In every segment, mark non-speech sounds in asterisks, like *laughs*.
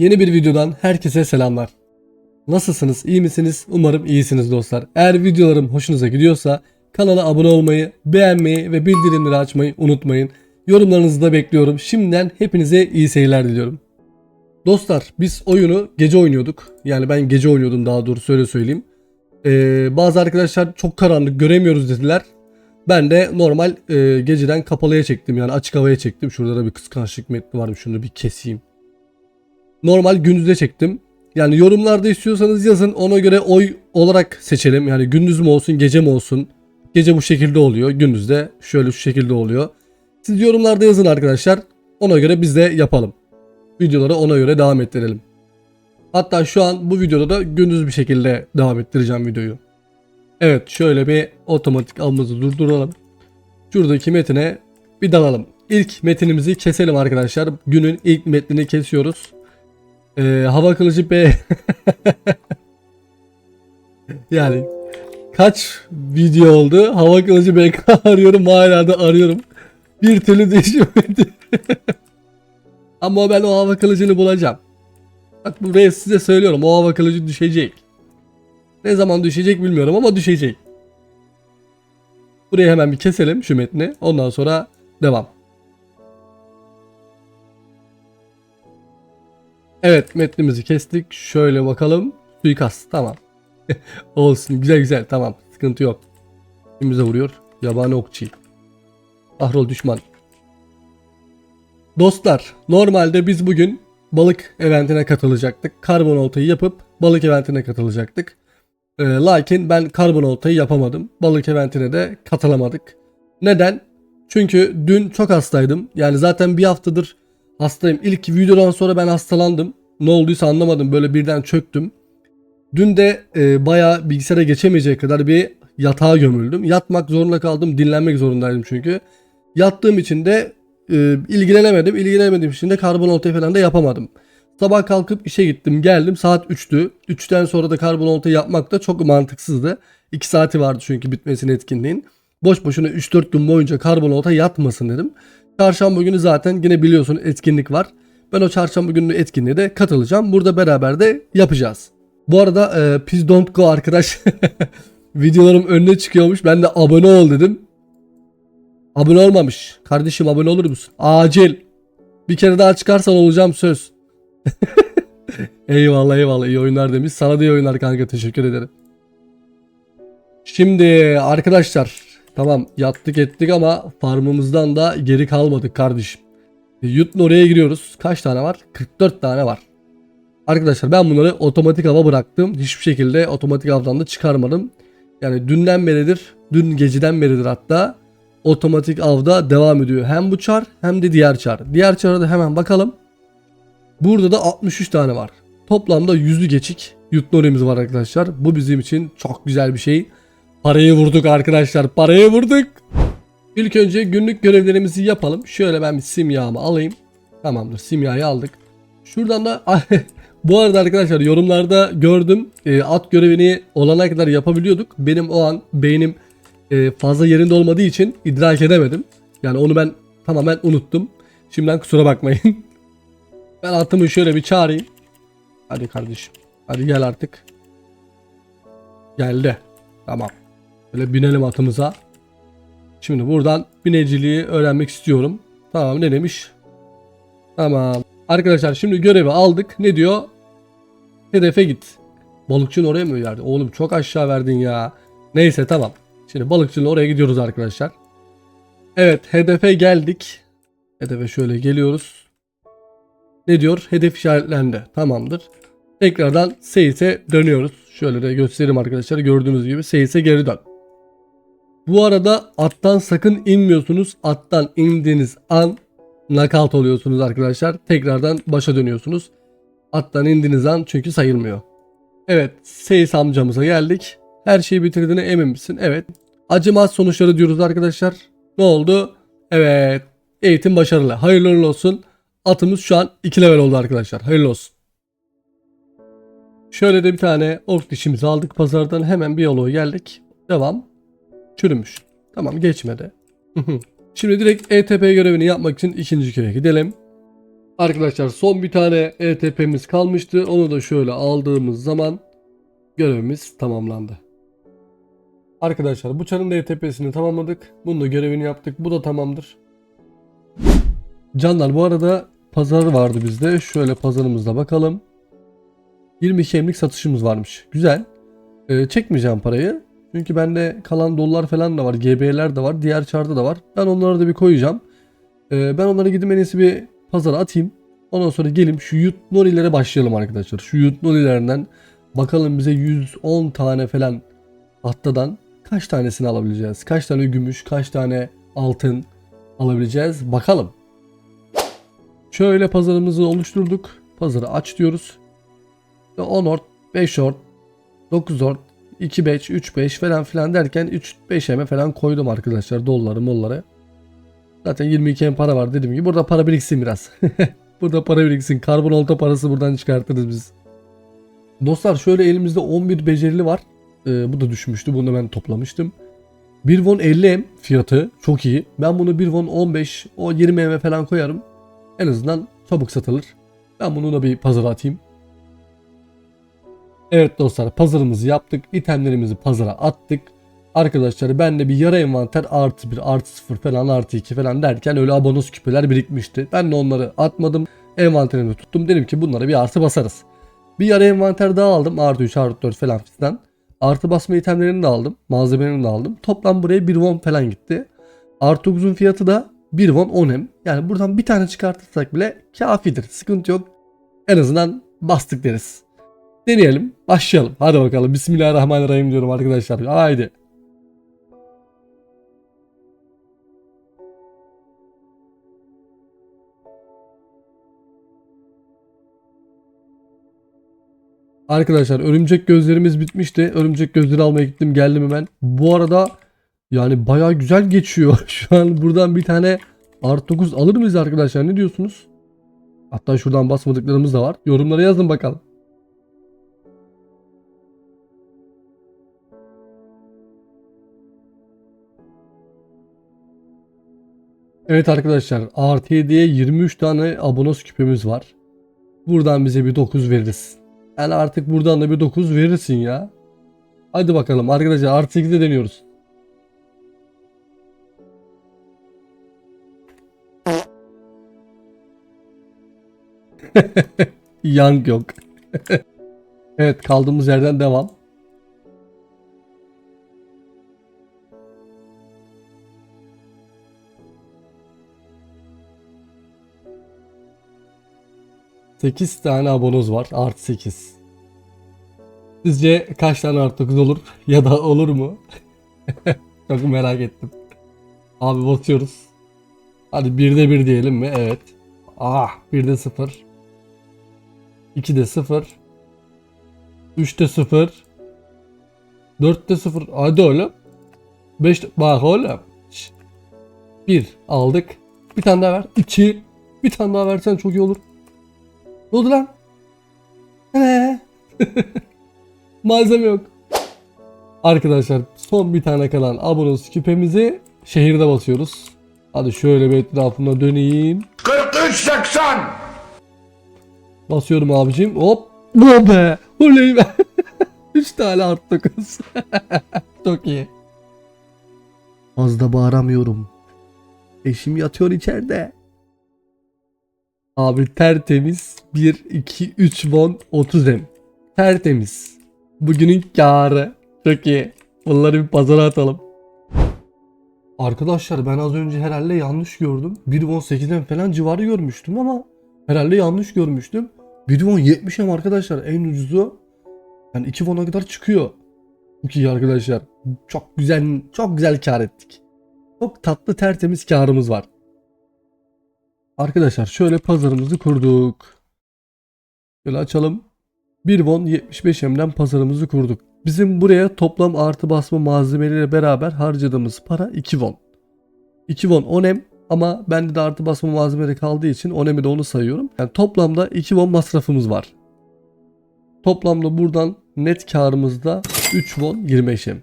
Yeni bir videodan herkese selamlar. Nasılsınız? iyi misiniz? Umarım iyisiniz dostlar. Eğer videolarım hoşunuza gidiyorsa kanala abone olmayı, beğenmeyi ve bildirimleri açmayı unutmayın. Yorumlarınızı da bekliyorum. Şimdiden hepinize iyi seyirler diliyorum. Dostlar biz oyunu gece oynuyorduk. Yani ben gece oynuyordum daha doğrusu öyle söyleyeyim. Ee, bazı arkadaşlar çok karanlık göremiyoruz dediler. Ben de normal e, geceden kapalıya çektim yani açık havaya çektim. Şurada da bir kıskançlık metni varmış şunu bir keseyim. Normal gündüzde çektim. Yani yorumlarda istiyorsanız yazın ona göre oy olarak seçelim. Yani gündüz mü olsun gece mi olsun. Gece bu şekilde oluyor. Gündüzde şöyle şu şekilde oluyor. Siz yorumlarda yazın arkadaşlar. Ona göre biz de yapalım. Videoları ona göre devam ettirelim. Hatta şu an bu videoda da gündüz bir şekilde devam ettireceğim videoyu. Evet şöyle bir otomatik almamızı durduralım. Şuradaki metine bir dalalım. İlk metinimizi keselim arkadaşlar. Günün ilk metnini kesiyoruz. Ee, hava kılıcı B. *laughs* yani kaç video oldu? Hava kılıcı BK *laughs* arıyorum hala da arıyorum. Bir türlü değişmedi. *laughs* Ama ben o hava kılıcını bulacağım. Bak buraya size söylüyorum o hava kılıcı düşecek. Ne zaman düşecek bilmiyorum ama düşecek. Burayı hemen bir keselim şu metni. Ondan sonra devam. Evet metnimizi kestik. Şöyle bakalım. Suikast tamam. *laughs* Olsun güzel güzel tamam. Sıkıntı yok. Kimimize vuruyor? Yabani okçu. Ahrol düşman. Dostlar normalde biz bugün balık eventine katılacaktık. Karbon oltayı yapıp balık eventine katılacaktık. Ee, lakin ben karbon oltayı yapamadım. Balık eventine de katılamadık. Neden? Çünkü dün çok hastaydım. Yani zaten bir haftadır hastayım. İlk videodan sonra ben hastalandım. Ne olduysa anlamadım. Böyle birden çöktüm. Dün de e, bayağı bilgisayara geçemeyecek kadar bir yatağa gömüldüm. Yatmak zorunda kaldım. Dinlenmek zorundaydım çünkü. Yattığım için de e, ilgilenemedim. İlgilenemediğim için de karbon oltayı falan da yapamadım. Sabah kalkıp işe gittim geldim saat 3'tü. 3'ten sonra da karbon oltayı yapmak da çok mantıksızdı. 2 saati vardı çünkü bitmesine etkinliğin. Boş boşuna 3-4 gün boyunca karbon olta yatmasın dedim. Çarşamba günü zaten yine biliyorsun etkinlik var. Ben o çarşamba günü etkinliğe de katılacağım. Burada beraber de yapacağız. Bu arada e, Please Don't Go arkadaş *laughs* videolarım önüne çıkıyormuş. Ben de abone ol dedim. Abone olmamış. Kardeşim abone olur musun? Acil. Bir kere daha çıkarsan olacağım söz. *laughs* eyvallah eyvallah iyi oyunlar demiş. Sana da iyi oyunlar kanka teşekkür ederim. Şimdi arkadaşlar tamam yattık ettik ama farmımızdan da geri kalmadık kardeşim. Yutun oraya giriyoruz. Kaç tane var? 44 tane var. Arkadaşlar ben bunları otomatik hava bıraktım. Hiçbir şekilde otomatik avdan da çıkarmadım. Yani dünden beridir, dün geceden beridir hatta otomatik avda devam ediyor. Hem bu çar hem de diğer çar. Diğer çara da hemen bakalım. Burada da 63 tane var. Toplamda yüzü geçik Yutnorimiz var arkadaşlar. Bu bizim için çok güzel bir şey. Parayı vurduk arkadaşlar. Parayı vurduk. İlk önce günlük görevlerimizi yapalım. Şöyle ben bir simyağımı alayım. Tamamdır simyağı aldık. Şuradan da *laughs* bu arada arkadaşlar yorumlarda gördüm. E, at görevini olana kadar yapabiliyorduk. Benim o an beynim e, fazla yerinde olmadığı için idrak edemedim. Yani onu ben tamamen unuttum. Şimdiden kusura bakmayın. *laughs* Ben atımı şöyle bir çağırayım. Hadi kardeşim. Hadi gel artık. Geldi. Tamam. Böyle binelim atımıza. Şimdi buradan bineciliği öğrenmek istiyorum. Tamam ne demiş? Tamam. Arkadaşlar şimdi görevi aldık. Ne diyor? Hedefe git. Balıkçının oraya mı verdi? Oğlum çok aşağı verdin ya. Neyse tamam. Şimdi balıkçının oraya gidiyoruz arkadaşlar. Evet hedefe geldik. Hedefe şöyle geliyoruz. Ne diyor? Hedef işaretlendi. Tamamdır. Tekrardan Seyis'e dönüyoruz. Şöyle de göstereyim arkadaşlar. Gördüğünüz gibi Seyis'e geri dön. Bu arada attan sakın inmiyorsunuz. Attan indiğiniz an knockout oluyorsunuz arkadaşlar. Tekrardan başa dönüyorsunuz. Attan indiğiniz an çünkü sayılmıyor. Evet Seyis amcamıza geldik. Her şeyi bitirdiğine emin misin? Evet. Acımaz sonuçları diyoruz arkadaşlar. Ne oldu? Evet. Eğitim başarılı. Hayırlı olsun. Atımız şu an 2 level oldu arkadaşlar. Hayırlı olsun. Şöyle de bir tane ork dişimizi aldık pazardan. Hemen bir yola geldik. Devam. Çürümüş. Tamam geçmedi. Şimdi direkt ETP görevini yapmak için ikinci köye gidelim. Arkadaşlar son bir tane ETP'miz kalmıştı. Onu da şöyle aldığımız zaman görevimiz tamamlandı. Arkadaşlar bu çarın da ETP'sini tamamladık. Bunun da görevini yaptık. Bu da tamamdır. Canlar bu arada pazar vardı bizde. Şöyle pazarımızda bakalım. 22 emlik satışımız varmış. Güzel. Ee, çekmeyeceğim parayı. Çünkü bende kalan dolar falan da var. GB'ler de var. Diğer çarda da var. Ben onları da bir koyacağım. Ee, ben onları gidip en iyisi bir pazara atayım. Ondan sonra gelim şu Yutnolilere başlayalım arkadaşlar. Şu Yutnolilerinden bakalım bize 110 tane falan hattadan kaç tanesini alabileceğiz? Kaç tane gümüş, kaç tane altın alabileceğiz? Bakalım. Şöyle pazarımızı oluşturduk. Pazarı aç diyoruz. 10 ort, 5 ort, 9 ort, 2 5, 3 5 falan filan derken 3 5 eme falan koydum arkadaşlar doları molları. Zaten 22 em para var dediğim gibi. Burada para biriksin biraz. *laughs* burada para biriksin. Karbon olta parası buradan çıkartırız biz. Dostlar şöyle elimizde 11 becerili var. Ee, bu da düşmüştü. Bunu ben toplamıştım. 1 won 50 em fiyatı çok iyi. Ben bunu 1 won 15 o 20 em'e falan koyarım. En azından çabuk satılır. Ben bunu da bir pazara atayım. Evet dostlar pazarımızı yaptık. İtemlerimizi pazara attık. Arkadaşlar bende bir yara envanter artı 1 artı 0 falan artı 2 falan derken öyle abonos küpeler birikmişti. Ben de onları atmadım. Envanterimi tuttum. Dedim ki bunlara bir artı basarız. Bir yara envanter daha aldım. Artı 3 artı 4 falan filan. Artı basma itemlerini de aldım. Malzemelerini de aldım. Toplam buraya 1 won falan gitti. Artı 9'un fiyatı da 1 won 10 em. Yani buradan bir tane çıkartırsak bile kafidir. Sıkıntı yok. En azından bastık deriz. Deneyelim. Başlayalım. Hadi bakalım. Bismillahirrahmanirrahim diyorum arkadaşlar. Haydi. Arkadaşlar örümcek gözlerimiz bitmişti. Örümcek gözleri almaya gittim geldim hemen. Bu arada yani baya güzel geçiyor. *laughs* Şu an buradan bir tane Art 9 alır mıyız arkadaşlar ne diyorsunuz? Hatta şuradan basmadıklarımız da var. Yorumlara yazın bakalım. Evet arkadaşlar artı 7'ye 23 tane abonos küpemiz var. Buradan bize bir 9 veririz. Yani artık buradan da bir 9 verirsin ya. Hadi bakalım arkadaşlar artı 8'de deniyoruz. *laughs* Yank yok. *laughs* evet kaldığımız yerden devam. Sekiz tane abonoz var. Artı 8. Sizce kaç tane artı 9 olur? *laughs* Ya da olur mu? *laughs* Çok merak ettim. Abi basıyoruz. Hadi 1'de 1 diyelim mi? Evet. Ah 1'de 0. 2'de 0. 3'te 0. 4'te 0. Hadi oğlum. 5 bak oğlum. 1 aldık. Bir tane daha ver. 2. Bir tane daha versen çok iyi olur. Ne oldu lan? Ne? *laughs* Malzeme yok. Arkadaşlar son bir tane kalan abonos küpemizi şehirde basıyoruz. Hadi şöyle bir etrafına döneyim. 43.80 Basıyorum abicim. Hop. Bu be. Oley *laughs* be. 3 tane art 9. *laughs* Çok iyi. Az da bağıramıyorum. Eşim yatıyor içeride. Abi tertemiz 1, 2, 3 won 30 em. Tertemiz. Bugünün karı. Çok iyi. Bunları bir pazara atalım. Arkadaşlar ben az önce herhalde yanlış gördüm. 1.18'den falan civarı görmüştüm ama herhalde yanlış görmüştüm. 1.70 hem arkadaşlar en ucuzu. Yani 2 won'a kadar çıkıyor. Çok iyi arkadaşlar. Çok güzel çok güzel kar ettik. Çok tatlı tertemiz karımız var. Arkadaşlar şöyle pazarımızı kurduk. Şöyle açalım. 1 won 75 emden pazarımızı kurduk. Bizim buraya toplam artı basma malzemeleriyle beraber harcadığımız para 2 won. 2 won 10 em ama bende de artı basma malzemeleri kaldığı için 10 em'i de onu sayıyorum. Yani toplamda 2 won masrafımız var. Toplamda buradan net karımızda 3 won 25 em.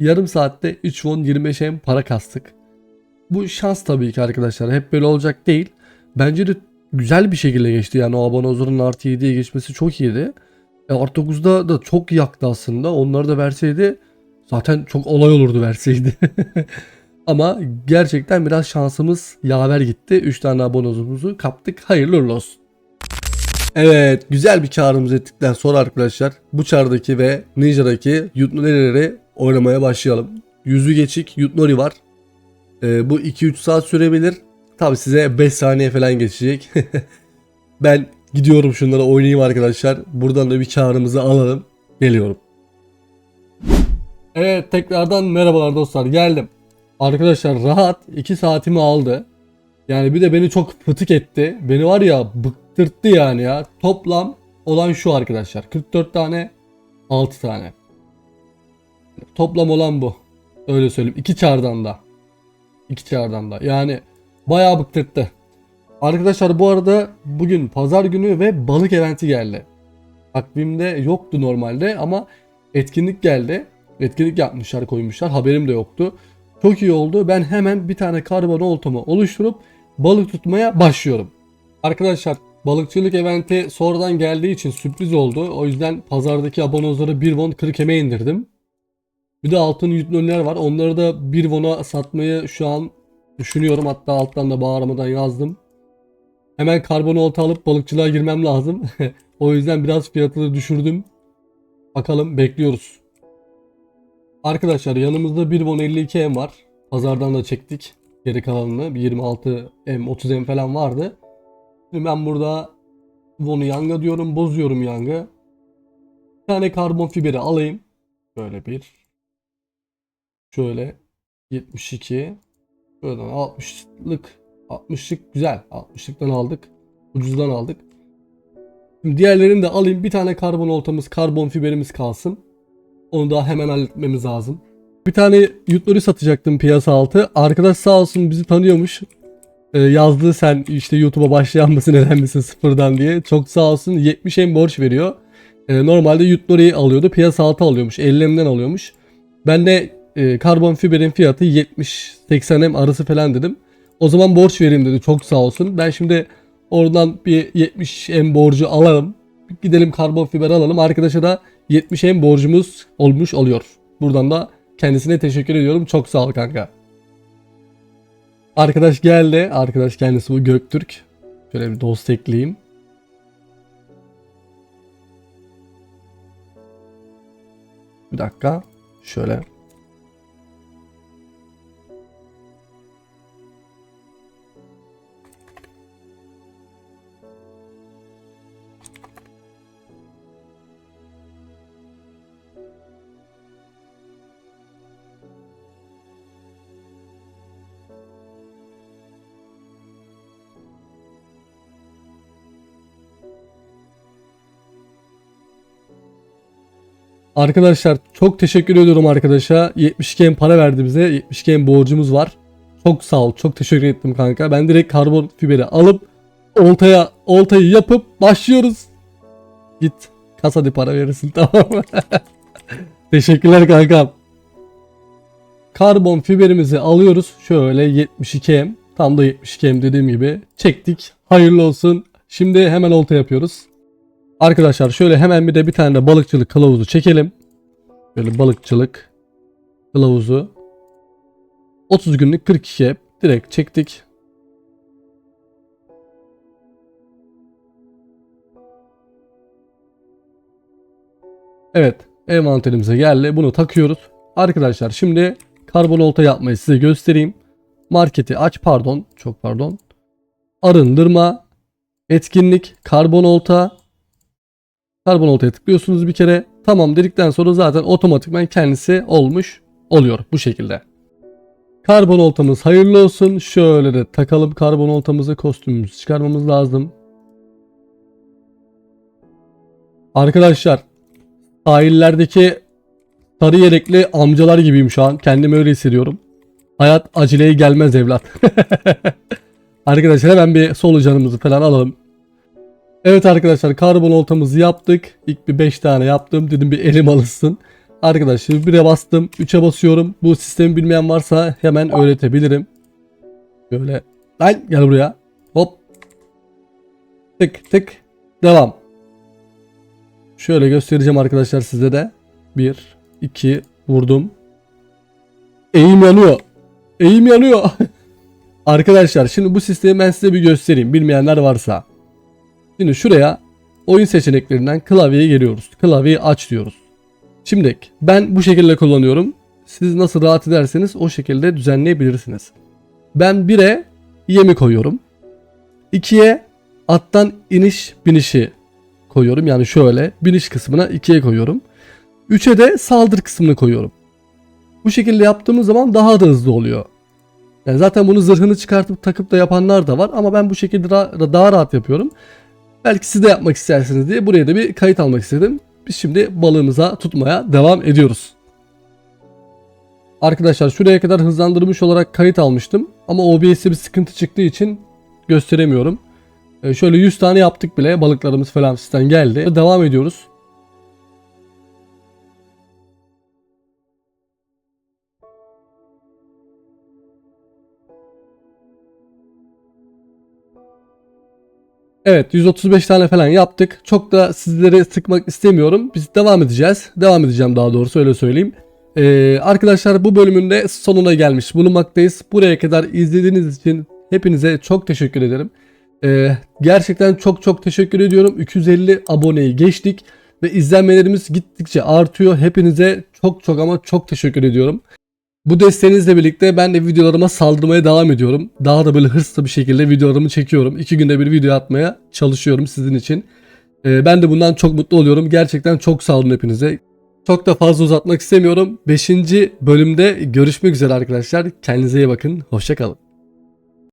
Yarım saatte 3 won 25 em para kastık. Bu şans tabii ki arkadaşlar. Hep böyle olacak değil. Bence de güzel bir şekilde geçti. Yani o Abanozor'un artı 7'ye geçmesi çok iyiydi. E, artı 9'da da çok yaktı aslında. Onları da verseydi zaten çok olay olurdu verseydi. *laughs* Ama gerçekten biraz şansımız yaver gitti. 3 tane abonozumuzu kaptık. Hayırlı olsun. Evet güzel bir çağrımız ettikten sonra arkadaşlar bu çağrıdaki ve Ninja'daki Yutnori'leri oynamaya başlayalım. Yüzü geçik Yutnori var. Ee, bu 2-3 saat sürebilir. Tabi size 5 saniye falan geçecek. *laughs* ben gidiyorum şunlara oynayayım arkadaşlar. Buradan da bir çağrımızı alalım. Geliyorum. Evet tekrardan merhabalar dostlar geldim. Arkadaşlar rahat 2 saatimi aldı. Yani bir de beni çok fıtık etti. Beni var ya bıktırttı yani ya. Toplam olan şu arkadaşlar. 44 tane 6 tane. Toplam olan bu. Öyle söyleyeyim. 2 çardan da. 2 çardan da. Yani bayağı bıktırttı. Arkadaşlar bu arada bugün pazar günü ve balık eventi geldi. Takvimde yoktu normalde ama etkinlik geldi. Etkinlik yapmışlar koymuşlar haberim de yoktu. Çok iyi oldu. Ben hemen bir tane karbon oltamı oluşturup balık tutmaya başlıyorum. Arkadaşlar balıkçılık eventi sonradan geldiği için sürpriz oldu. O yüzden pazardaki abonozları 1 won 40 eme indirdim. Bir de altın yutnoliler var. Onları da 1 won'a satmayı şu an düşünüyorum. Hatta alttan da bağırmadan yazdım. Hemen karbon olta alıp balıkçılığa girmem lazım. *laughs* o yüzden biraz fiyatını düşürdüm. Bakalım bekliyoruz. Arkadaşlar yanımızda 1 won 52 M var. Pazardan da çektik. Geri kalanını bir 26 M 30 M falan vardı. Şimdi ben burada Won'u yanga diyorum. Bozuyorum yanga. Bir tane karbon fiberi alayım. Böyle bir. Şöyle 72. Şuradan 60'lık 60'lık güzel. 60'lıktan aldık. Ucuzdan aldık. Şimdi diğerlerini de alayım. Bir tane karbon oltamız, karbon fiberimiz kalsın. Onu daha hemen halletmemiz lazım. Bir tane yutları satacaktım piyasa altı. Arkadaş sağ olsun bizi tanıyormuş. Ee, yazdı sen işte YouTube'a başlayan mısın neden misin sıfırdan diye. Çok sağ olsun 70 em borç veriyor. Ee, normalde Yutnori'yi alıyordu. Piyasa altı alıyormuş. 50 emden alıyormuş. Ben de e, karbon fiberin fiyatı 70-80 em arası falan dedim. O zaman borç vereyim dedi. Çok sağ olsun. Ben şimdi oradan bir 70 em borcu alalım. Gidelim karbon fiber alalım. Arkadaşa da 70 em borcumuz olmuş oluyor. Buradan da kendisine teşekkür ediyorum. Çok sağ ol kanka. Arkadaş geldi. Arkadaş kendisi bu Göktürk. Şöyle bir dost ekleyeyim. Bir dakika. Şöyle. Arkadaşlar çok teşekkür ediyorum arkadaşa. 72 em para verdi bize. 72 em borcumuz var. Çok sağ ol. Çok teşekkür ettim kanka. Ben direkt karbon fiberi alıp oltaya oltayı yapıp başlıyoruz. Git. Kas hadi para verirsin *laughs* tamam mı? Teşekkürler kankam. Karbon fiberimizi alıyoruz. Şöyle 72 em. Tam da 72 em dediğim gibi çektik. Hayırlı olsun. Şimdi hemen olta yapıyoruz. Arkadaşlar şöyle hemen bir de bir tane de balıkçılık kılavuzu çekelim. Böyle balıkçılık kılavuzu. 30 günlük 42 hep direkt çektik. Evet envanterimize geldi. Bunu takıyoruz. Arkadaşlar şimdi karbon olta yapmayı size göstereyim. Marketi aç pardon çok pardon. Arındırma, etkinlik, karbon olta, Karbon oltaya tıklıyorsunuz bir kere. Tamam dedikten sonra zaten otomatikman kendisi olmuş oluyor bu şekilde. Karbon oltamız hayırlı olsun. Şöyle de takalım karbon oltamızı kostümümüzü çıkarmamız lazım. Arkadaşlar sahillerdeki sarı yelekli amcalar gibiyim şu an. Kendimi öyle hissediyorum. Hayat aceleye gelmez evlat. *laughs* Arkadaşlar hemen bir solucanımızı falan alalım. Evet arkadaşlar karbon oltamızı yaptık. İlk bir 5 tane yaptım. Dedim bir elim alışsın. Arkadaşlar 1'e bastım. 3'e basıyorum. Bu sistemi bilmeyen varsa hemen öğretebilirim. Böyle. Lan gel buraya. Hop. Tık tık. Devam. Şöyle göstereceğim arkadaşlar size de. 1, 2, vurdum. Eğim yanıyor. Eğim yanıyor. *laughs* arkadaşlar şimdi bu sistemi ben size bir göstereyim. Bilmeyenler varsa. Şimdi şuraya oyun seçeneklerinden klavyeye geliyoruz. Klavyeyi aç diyoruz. Şimdi ben bu şekilde kullanıyorum. Siz nasıl rahat ederseniz o şekilde düzenleyebilirsiniz. Ben 1'e yemi koyuyorum. 2'ye attan iniş binişi koyuyorum. Yani şöyle biniş kısmına 2'ye koyuyorum. 3'e de saldır kısmını koyuyorum. Bu şekilde yaptığımız zaman daha da hızlı oluyor. Yani zaten bunu zırhını çıkartıp takıp da yapanlar da var ama ben bu şekilde daha rahat yapıyorum. Belki siz de yapmak istersiniz diye buraya da bir kayıt almak istedim. Biz şimdi balığımıza tutmaya devam ediyoruz. Arkadaşlar şuraya kadar hızlandırmış olarak kayıt almıştım. Ama OBS'te bir sıkıntı çıktığı için gösteremiyorum. Ee, şöyle 100 tane yaptık bile. Balıklarımız falan sistem geldi. Devam ediyoruz. Evet 135 tane falan yaptık. Çok da sizlere sıkmak istemiyorum. Biz devam edeceğiz. Devam edeceğim daha doğrusu öyle söyleyeyim. Ee, arkadaşlar bu bölümün de sonuna gelmiş bulunmaktayız. Buraya kadar izlediğiniz için hepinize çok teşekkür ederim. Ee, gerçekten çok çok teşekkür ediyorum. 250 aboneyi geçtik ve izlenmelerimiz gittikçe artıyor. Hepinize çok çok ama çok teşekkür ediyorum. Bu desteğinizle birlikte ben de videolarıma saldırmaya devam ediyorum. Daha da böyle hırslı bir şekilde videolarımı çekiyorum. İki günde bir video atmaya çalışıyorum sizin için. Ee, ben de bundan çok mutlu oluyorum. Gerçekten çok sağ olun hepinize. Çok da fazla uzatmak istemiyorum. 5. bölümde görüşmek üzere arkadaşlar. Kendinize iyi bakın. Hoşçakalın.